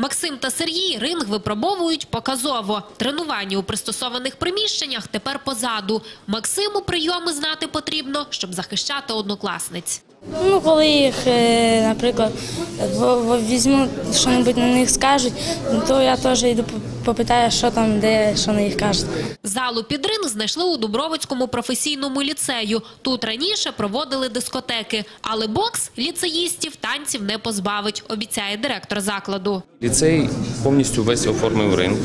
Максим та Сергій ринг випробовують показово. Тренування у пристосованих приміщеннях тепер позаду. Максиму прийоми знати потрібно, щоб захищати однокласниць. Ну, коли їх, е, наприклад, візьму, що небудь на них скажуть, то я теж йду попитаю, що там, де, що на них кажуть. Залу під ринг знайшли у Дубровицькому професійному ліцею. Тут раніше проводили дискотеки, але бокс ліцеїстів танців не позбавить, обіцяє директор закладу. Ліцей повністю весь оформив ринг,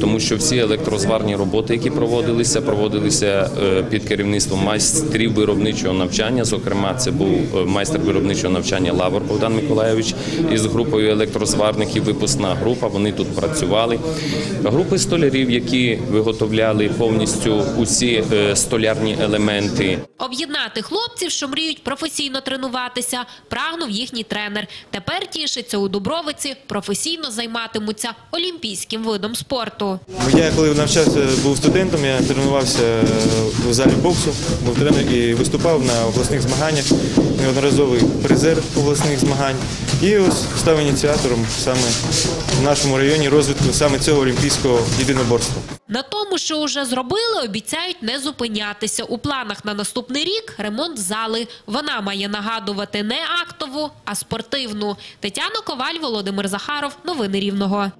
тому що всі електрозварні роботи, які проводилися, проводилися е, під керівництвом майстрів виробничого навчання. Зокрема, це був е, майстер виробничого навчання Лавр Богдан Миколайович із групою електрозварників. Випускна група. Вони тут працювали. Групи столярів, які виготовляли повністю усі е, столярні елементи. Об'єднати хлопців, що мріють професійно тренуватися, прагнув їхній тренер. Тепер тішиться у Дубровиці, професійно займатимуться олімпійським видом спорту. Я коли навчався, був студентом, я тренувався е, в залі боксу, був тренер і виступав на обласних змаганнях, неодноразовий призер обласних змагань. І ось став ініціатором саме в нашому районі розвитку саме цього олімпійського єдиноборства. На тому, що уже зробили, обіцяють не зупинятися. У планах на наступний рік ремонт зали. Вона має нагадувати не актову, а спортивну. Тетяна Коваль, Володимир Захаров. Новини Рівного.